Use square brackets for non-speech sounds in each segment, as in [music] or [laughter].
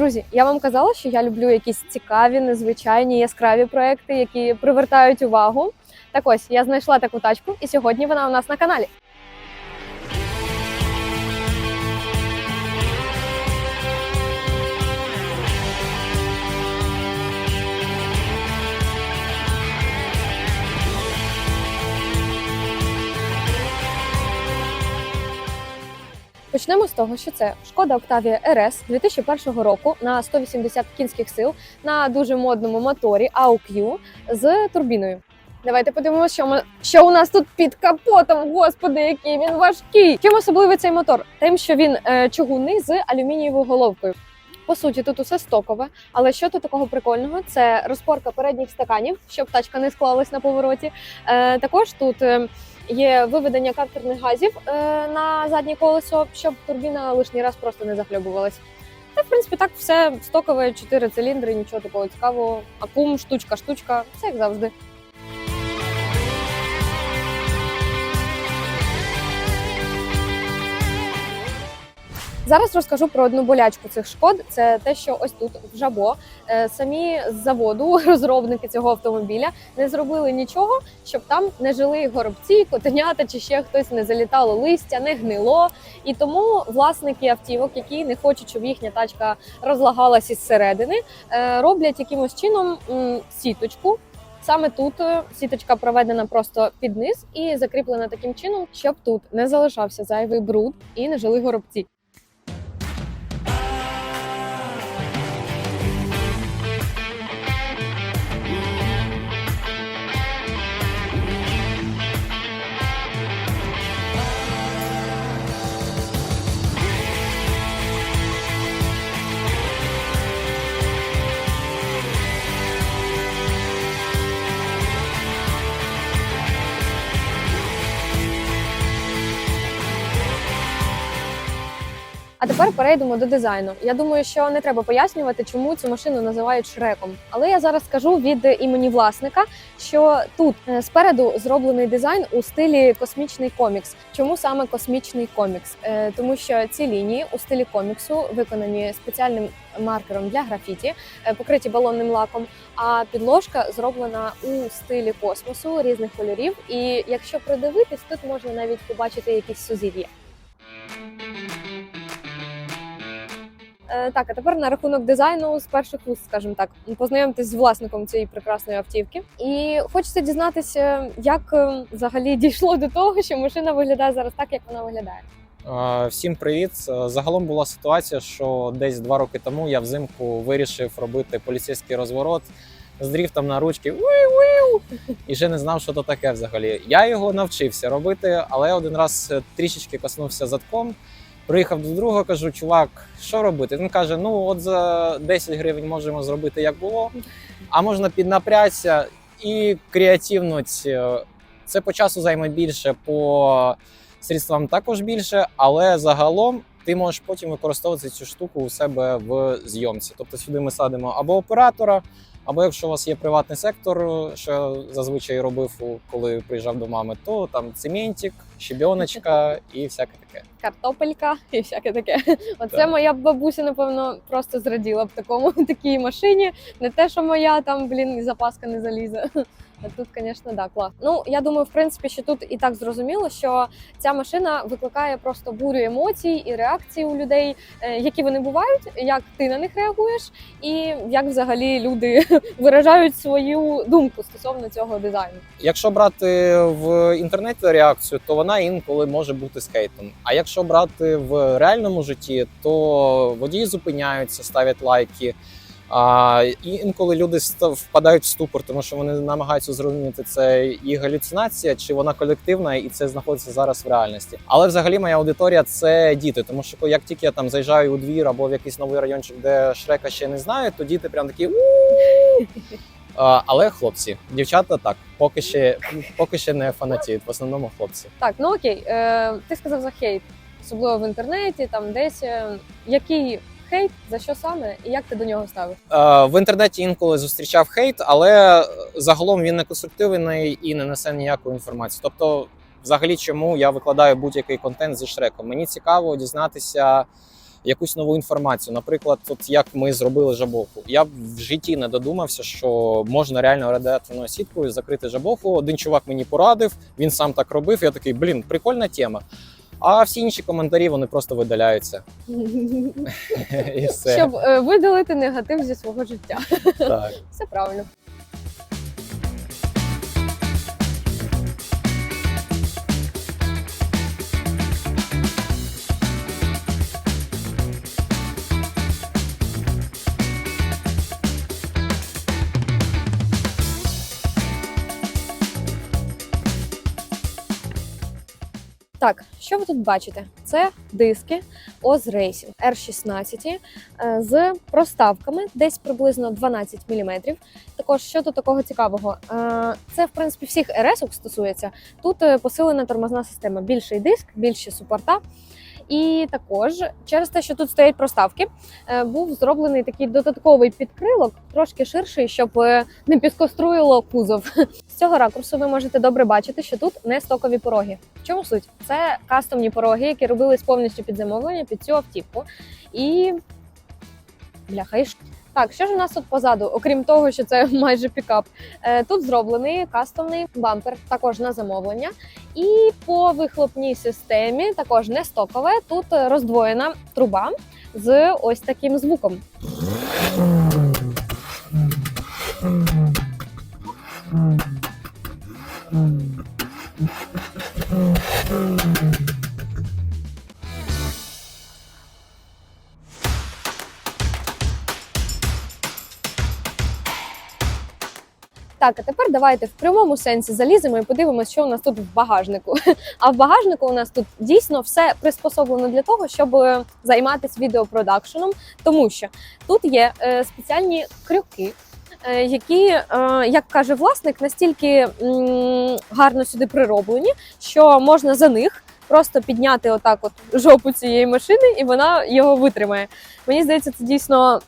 Друзі, я вам казала, що я люблю якісь цікаві, незвичайні, яскраві проекти, які привертають увагу. Так ось я знайшла таку тачку, і сьогодні вона у нас на каналі. Почнемо з того, що це шкода Octavia RS 2001 року на 180 кінських сил на дуже модному моторі AUQ з турбіною. Давайте подивимося, що, ми, що у нас тут під капотом. Господи, який він важкий! Чим особливий цей мотор? Тим, що він е, чугунний з алюмінієвою головкою. По суті, тут усе стокове, але що тут такого прикольного? Це розпорка передніх стаканів, щоб тачка не склалась на повороті. Е, також тут е, є виведення картерних газів е, на заднє колесо, щоб турбіна лишній раз просто не захльобувалась. Та, в принципі, так все стокове, 4 циліндри, нічого такого цікавого. Акум, штучка, штучка, все як завжди. Зараз розкажу про одну болячку цих шкод. Це те, що ось тут в жабо е, самі з заводу, [laughs] розробники цього автомобіля, не зробили нічого, щоб там не жили горобці, котенята чи ще хтось не залітало листя, не гнило. І тому власники автівок, які не хочуть, щоб їхня тачка розлагалась із середини, е, роблять якимось чином сіточку. Саме тут е, сіточка проведена просто під низ і закріплена таким чином, щоб тут не залишався зайвий бруд і не жили горобці. А тепер перейдемо до дизайну. Я думаю, що не треба пояснювати, чому цю машину називають шреком. Але я зараз скажу від імені власника, що тут е, спереду зроблений дизайн у стилі космічний комікс. Чому саме космічний комікс? Е, Тому що ці лінії у стилі коміксу виконані спеціальним маркером для графіті, е, покриті балонним лаком. А підложка зроблена у стилі космосу різних кольорів. І якщо придивитись, тут можна навіть побачити якісь сузір'я. Так, а тепер на рахунок дизайну з перших вуст, скажімо так, познайомитись з власником цієї прекрасної автівки. І хочеться дізнатися, як е, взагалі дійшло до того, що машина виглядає зараз так, як вона виглядає. Е, Всім привіт! Е, Загалом була ситуація, що десь два роки тому я взимку вирішив робити поліцейський розворот з дріфтом на ручки «Уiu-уiu!» і ще не знав, що то таке взагалі. Я його навчився робити, але один раз е, трішечки коснувся задком. Приїхав до друга, кажу, чувак, що робити? Він каже: ну от за 10 гривень можемо зробити як було, а можна піднапрятися і креативнуть. Е, Це по часу займе більше, по средствам також більше, але загалом ти можеш потім використовувати цю штуку у себе в зйомці. Тобто сюди ми садимо або оператора, або якщо у вас є приватний сектор, що я зазвичай робив, коли приїжджав до мами, то там цементик, щебеночка [laughs] і всяке таке. Картопелька і всяке таке. [laughs] Оце Так. моя бабуся, напевно, просто зраділа б такому [laughs] такій машині. Не те, що моя там, блін, запаска не залізе. Тут, звісно, да, клас. Ну я думаю, в принципі, що тут і так зрозуміло, що ця машина викликає просто бурю емоцій і реакцій у людей, е, які вони бувають, як ти на них реагуєш, і як взагалі люди [laughs] виражають свою думку стосовно цього дизайну. Якщо брати в інтернеті реакцію, то вона інколи може бути скейтом. А якщо брати в реальному житті, то водії зупиняються, ставлять лайки. А і інколи люди впадають в ступор, тому що вони намагаються зрозуміти, це і галюцинація, чи вона колективна, і це знаходиться зараз в реальності. Але взагалі моя аудиторія це діти, тому що як тільки я там заїжджаю у двір або в якийсь новий райончик, де шрека ще не знають, то діти прям такі. А, Але хлопці, дівчата так, поки ще поки ще не фанатіють, в основному хлопці. Так, ну окей, е, ти сказав за хейт, особливо в інтернеті, там десь. Е, який хейт, за що саме, і як ти до нього ставиш? Е, В інтернеті інколи зустрічав хейт, але загалом він не конструктивний і не несе ніякої інформації. Тобто, взагалі, чому я викладаю будь-який контент зі шреком? Мені цікаво дізнатися якусь нову інформацію. Наприклад, от як ми зробили жабоху. Я в житті не додумався, що можна реально радіаторною сіткою закрити жабоху. Один чувак мені порадив, він сам так робив. Я такий, блін, прикольна тема. А всі інші коментарі вони просто видаляються. [laughs] І все. Щоб е, видалити негатив зі свого життя. Так. [laughs] Все правильно. Так, що ви тут бачите? Це диски Oz Racing R16 е, з проставками десь приблизно 12 мм. Також що тут такого цікавого? Е, Це в принципі всіх rs стосується. Тут е, посилена тормозна система, більший диск, більші супорта. І також через те, що тут стоять проставки, е, був зроблений такий додатковий підкрилок, трошки ширший, щоб е, не підкоструїло кузов. З цього ракурсу ви можете добре бачити, що тут не стокові пороги. В чому суть? Це кастомні пороги, які робились повністю під замовлення під цю автівку. І бляха, і так, що ж у нас тут позаду, окрім того, що це [laughs] майже пікап. Е, Тут зроблений кастомний бампер, також на замовлення. І по вихлопній системі, також не стокове, тут роздвоєна труба з ось таким звуком. Так, а тепер давайте в прямому сенсі заліземо і подивимося, що у нас тут в багажнику. [laughs] А в багажнику у нас тут дійсно все приспособлено для того, щоб е, займатися відеопродакшеном, тому що тут є е, спеціальні крюки. е, Які, як каже власник, настільки гарно сюди прироблені, що можна за них просто підняти отак от жопу цієї машини, і вона його витримає. Мені здається, це дійсно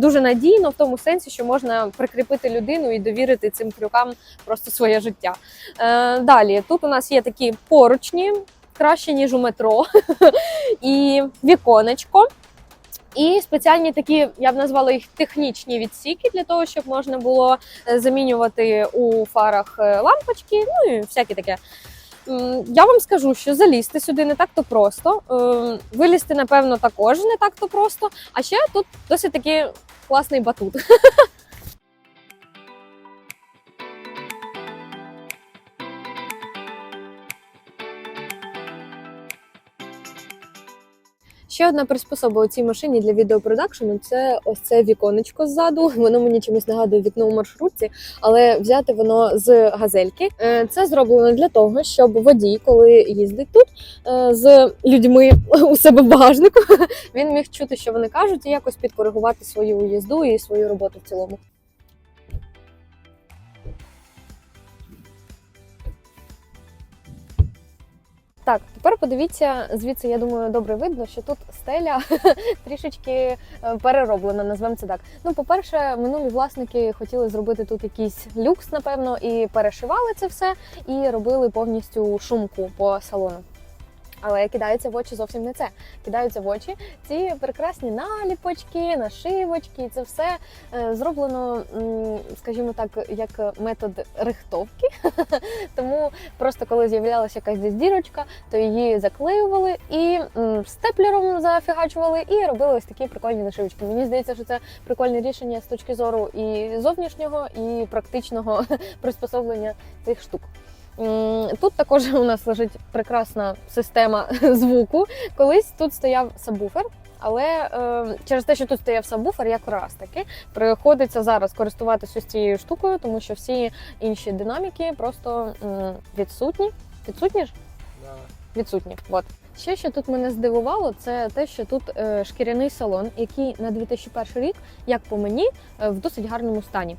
дуже надійно в тому сенсі, що можна прикріпити людину і довірити цим крюкам просто своє життя. Е, далі тут у нас є такі поручні, краще ніж у метро, [laughs] і віконечко. І спеціальні такі, я б назвала їх технічні відсіки для того, щоб можна було е, замінювати у фарах е, лампочки, ну і всяке таке. Я вам скажу, що залізти сюди не так-то просто. е, Вилізти, напевно, також не так-то просто. А ще тут досить таки класний батут. [laughs] Ще одна приспособа у цій машині для відеопродакшену це ось це віконечко ззаду. [laughs] Воно мені чимось нагадує вікно у маршрутці, але взяти воно з газельки. Е, Це зроблено для того, щоб водій, коли їздить тут е, з людьми [laughs] у себе в багажнику, [laughs] він міг чути, що вони кажуть, і якось підкоригувати свою їзду і свою роботу в цілому. Так, тепер подивіться звідси. Я думаю, добре видно, що тут стеля [laughs] трішечки е, перероблена, назвемо це так. Ну, по-перше, минулі власники хотіли зробити тут якийсь люкс, напевно, і перешивали це все, і робили повністю шумку по салону. Але кидається в очі зовсім не це. Кидаються в очі ці прекрасні наліпочки, нашивочки. Це все е, зроблено, скажімо так, як метод рихтовки. [laughs] Просто коли з'являлася якась десь дірочка, то її заклеювали і степлером зафігачували, і робили ось такі прикольні нашивочки. Мені здається, що це прикольне рішення з точки зору і зовнішнього, і практичного [laughs] приспособлення цих штук. Тут також у нас лежить прекрасна система [laughs] звуку. Колись тут стояв сабвуфер, але е, через те, що тут стояв сабвуфер, якраз таки приходиться зараз користуватися ось цією штукою, тому що всі інші динаміки просто м, відсутні. Відсутні ж? Відсутні. От. Ще що тут мене здивувало, це те, що тут е, шкіряний салон, який на 2001 рік, як по мені, е, в досить гарному стані.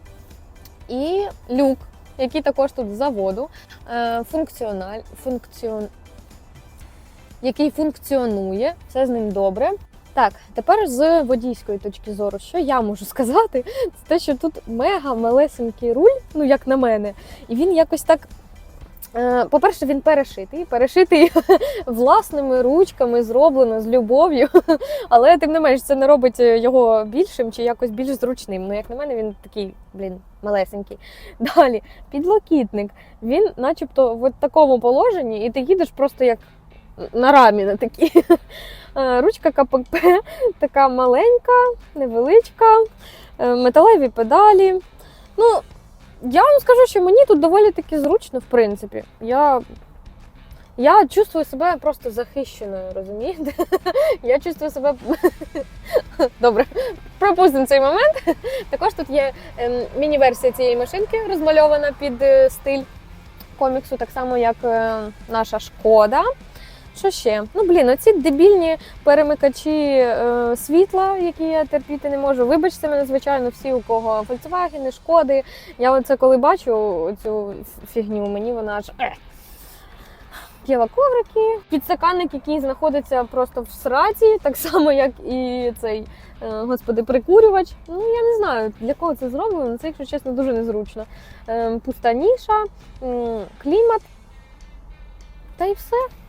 І люк, який також тут з заводу, е, функціональ, функціон... який функціонує, все з ним добре. Так, тепер з водійської точки зору, що я можу сказати, це те, що тут мега малесенький руль, ну як на мене, і він якось так Е, По-перше, він перешитий, перешитий [laughs] власними ручками, зроблено з любов'ю. [laughs] Але тим не менш, це не робить його більшим чи якось більш зручним. Ну, як на мене, він такий, блін, малесенький. [laughs] Далі, підлокітник. Він, начебто, в такому положенні, і ти їдеш просто як на рамі на такій. Е, Ручка КПП [laughs] така маленька, невеличка, е, металеві педалі. Ну, я вам скажу, що мені тут доволі таки зручно, в принципі. Я, я чувствую себе просто захищеною, розумієте? [laughs] Я чувствую себе. [laughs] Добре, пропустимо цей момент. Також тут є ем, міні-версія цієї машинки, розмальована під е, стиль коміксу, так само як наша шкода. Що ще? Ну блін, оці дебільні перемикачі е, світла, які я терпіти не можу. Вибачте мене, звичайно, всі, у кого Volkswagen, шкоди. Я оце коли бачу цю фігню, мені вона аж. Е. Коврики, підсаканник, який знаходиться просто в сраці, так само, як і цей е, господи, прикурювач. Ну я не знаю, для кого це зроблено. Це, якщо чесно, дуже незручно. Е, пуста ніша, клімат. Та й все.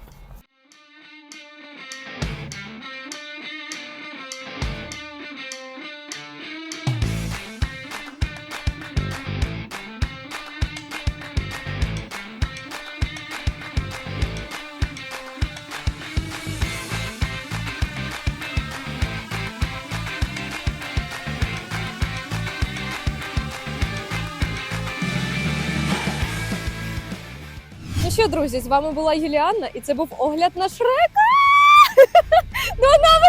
Що, друзі, з вами була Юліанна, і це був огляд на Шрека. [laughs] До нових